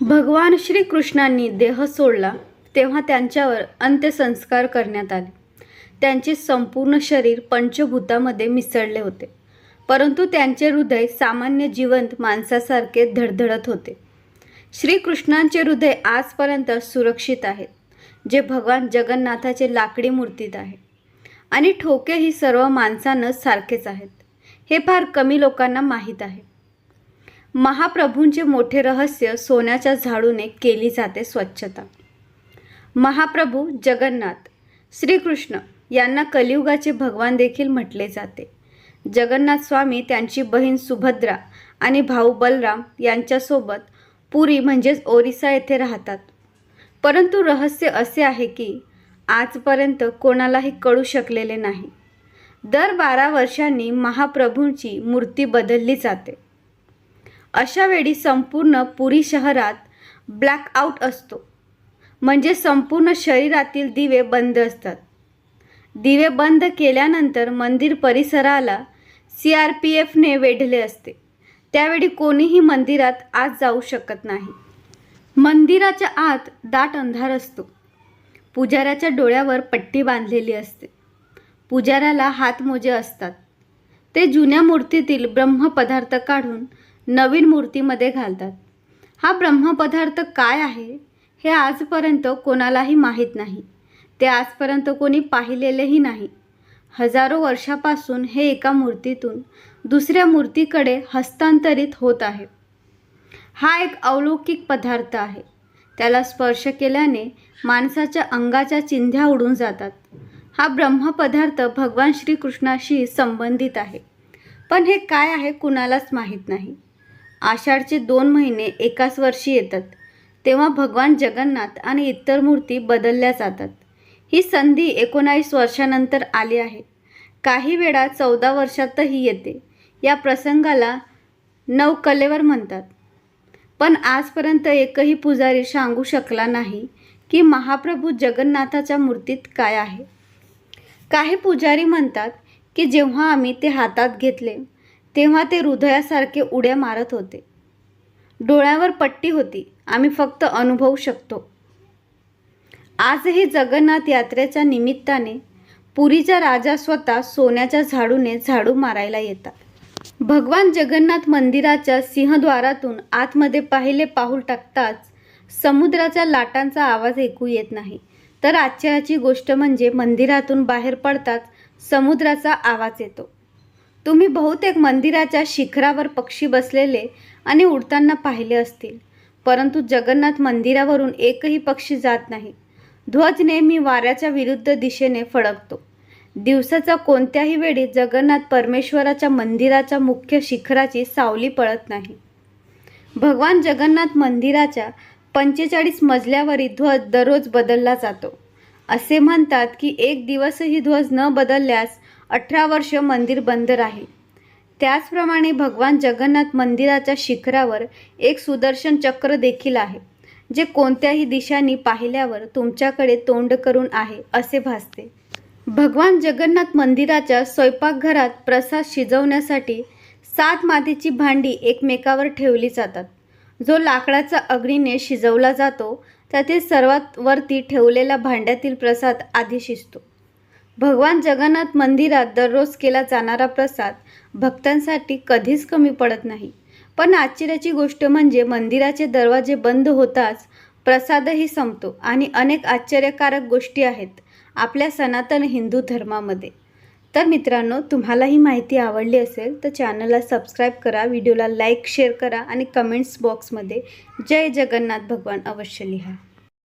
भगवान श्रीकृष्णांनी देह सोडला तेव्हा त्यांच्यावर अंत्यसंस्कार करण्यात आले. त्यांचे संपूर्ण शरीर पंचभूतामध्ये मिसळले होते. परंतु त्यांचे हृदय सामान्य जिवंत माणसासारखे धडधडत होते. श्रीकृष्णांचे हृदय आजपर्यंत सुरक्षित आहे जे भगवान जगन्नाथाचे लाकडी मूर्तीत आहे. आणि ठोके ही सर्व माणसानं सारखेच आहेत. हे फार कमी लोकांना माहीत आहे. महाप्रभूंचे मोठे रहस्य सोन्याच्या झाडूने केली जाते स्वच्छता. महाप्रभू जगन्नाथ श्रीकृष्ण यांना कलियुगाचे भगवान देखील म्हटले जाते. जगन्नाथ स्वामी त्यांची बहीण सुभद्रा आणि भाऊ बलराम यांच्यासोबत पुरी म्हणजेच ओरिसा येथे राहतात. परंतु रहस्य असे आहे की आजपर्यंत कोणालाही कळू शकलेले नाही. दर बारा वर्षांनी महाप्रभूंची मूर्ती बदलली जाते. अशावेळी संपूर्ण पुरी शहरात ब्लॅकआउट असतो. म्हणजे संपूर्ण शरीरातील दिवे बंद असतात. दिवे बंद केल्यानंतर मंदिर परिसराला सी आर पी एफने वेढले असते. त्यावेळी कोणीही मंदिरात आत जाऊ शकत नाही. मंदिराच्या आत दाट अंधार असतो. पुजाऱ्याच्या डोळ्यावर पट्टी बांधलेली असते. पुजाऱ्याला हातमोजे असतात. ते जुन्या मूर्तीतील ब्रह्मपदार्थ काढून नवीन मूर्तीमध्ये घालतात. हा ब्रह्मपदार्थ काय आहे हे आजपर्यंत कोणालाही माहीत नाही. ते आजपर्यंत कोणी पाहिलेलेही नाही. हजारो वर्षापासून हे एका मूर्तीतून दुसऱ्या मूर्तीकडे हस्तांतरित होत आहे. हा एक अलौकिक पदार्थ आहे. त्याला स्पर्श केल्याने माणसाच्या अंगाच्या चिंध्या उडून जातात. हा ब्रह्मपदार्थ भगवान श्रीकृष्णाशी संबंधित आहे. पण हे काय आहे कुणालाच माहीत नाही. आषाढचे दोन महिने एकाच वर्षी येतात. तेव्हा भगवान जगन्नाथ आणि इतर मूर्ती बदलल्या जातात. ही संधी एकोणावीस वर्षानंतर आली आहे. काही वेळा चौदा वर्षातही येते. या प्रसंगाला नवकलेवर म्हणतात. पण आजपर्यंत एकही पुजारी सांगू शकला नाही की महाप्रभू जगन्नाथाच्या मूर्तीत काय आहे. काही पुजारी म्हणतात की जेव्हा आम्ही ते हातात घेतले तेव्हा ते हृदयासारखे उड्या मारत होते. डोळ्यावर पट्टी होती. आम्ही फक्त अनुभवू शकतो. आजही जगन्नाथ यात्रेच्या निमित्ताने पुरीचा राजा स्वतः सोन्याच्या झाडूने झाडू मारायला येतात. भगवान जगन्नाथ मंदिराच्या सिंहद्वारातून आतमध्ये पाहिले पाऊल टाकताच समुद्राच्या लाटांचा आवाज ऐकू येत नाही. तर आश्चर्याची गोष्ट म्हणजे मंदिरातून बाहेर पडताच समुद्राचा आवाज येतो. तुम्ही बहुतेक मंदिराच्या शिखरावर पक्षी बसलेले आणि उडताना पाहिले असतील. परंतु जगन्नाथ मंदिरावरून एकही पक्षी जात नाही. ध्वज नेहमी वाऱ्याच्या विरुद्ध दिशेने फडकतो. दिवसाचा कोणत्याही वेळी जगन्नाथ परमेश्वराच्या मंदिराच्या मुख्य शिखराची सावली पळत नाही. भगवान जगन्नाथ मंदिराच्या पंचेचाळीस मजल्यावरील ध्वज दररोज बदलला जातो. असे म्हणतात की एक दिवसही ध्वज न बदलल्यास अठरा वर्ष मंदिर बंद राहील. त्याचप्रमाणे भगवान जगन्नाथ मंदिराच्या शिखरावर एक सुदर्शन चक्र देखील आहे जे कोणत्याही दिशांनी पाहिल्यावर तुमच्याकडे तोंड करून आहे असे भासते. भगवान जगन्नाथ मंदिराच्या स्वयंपाकघरात प्रसाद शिजवण्यासाठी सात मातीची भांडी एकमेकावर ठेवली जातात. जो लाकडाचा अग्नीने शिजवला जातो त्यातील सर्वात वरती ठेवलेल्या भांड्यातील प्रसाद आधी शिजतो. भगवान जगन्नाथ मंदिरात दररोज केला जाणारा प्रसाद भक्तांसाठी कधीच कमी पडत नाही. पण आश्चर्याची गोष्ट म्हणजे मंदिराचे दरवाजे बंद होताच प्रसादही संपतो आणि अनेक आश्चर्यकारक गोष्टी आहेत आपल्या सनातन हिंदू धर्मामध्ये. तर मित्रांनो तुम्हाला ही माहिती आवडली असेल तर चॅनलला सबस्क्राईब करा व्हिडिओला लाईक शेअर करा आणि कमेंट्स बॉक्समध्ये जय जगन्नाथ भगवान अवश्य लिहा.